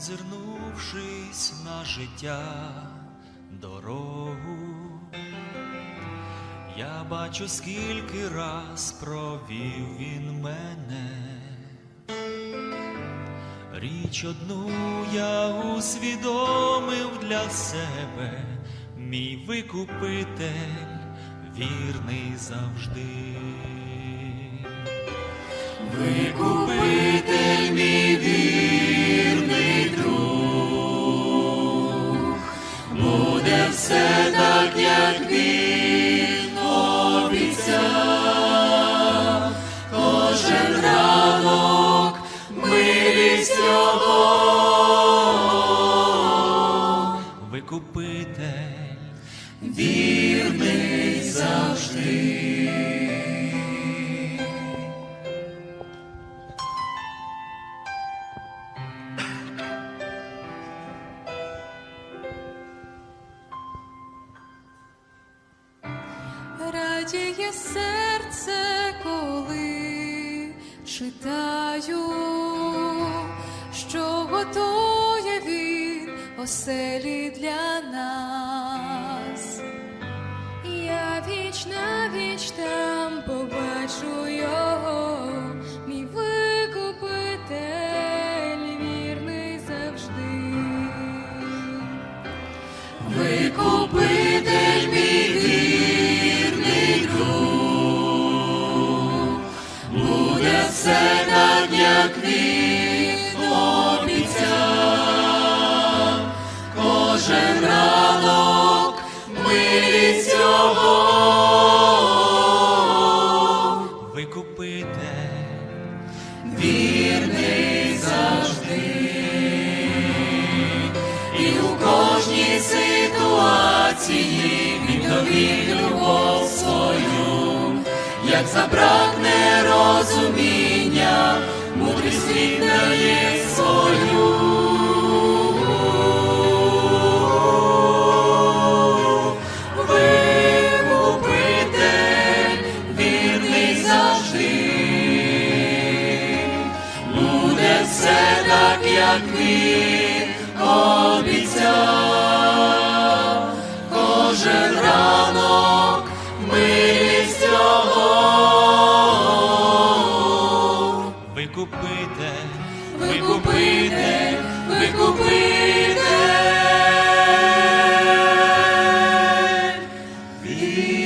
озирнувшись на життя дорогу, я бачу, скільки раз провів він мене. Річ одну я усвідомив для себе, мій викупитель вірний завжди. Викупитель його. Викупитель вірний завжди. Радіє серце, коли читаю, оселі для нас. Я віч на віч там побачу його, мій викупитель вірний завжди. Викупитель мій вірний друг, буде все так, як він кожен ранок милість його. Викупитель вірний завжди. І у кожній ситуації він довів любов свою, як забракне розуміння, мудрість віддає свою. як він обіцяв, кожен ранок милість його. Викупите, викупите, викупите. Він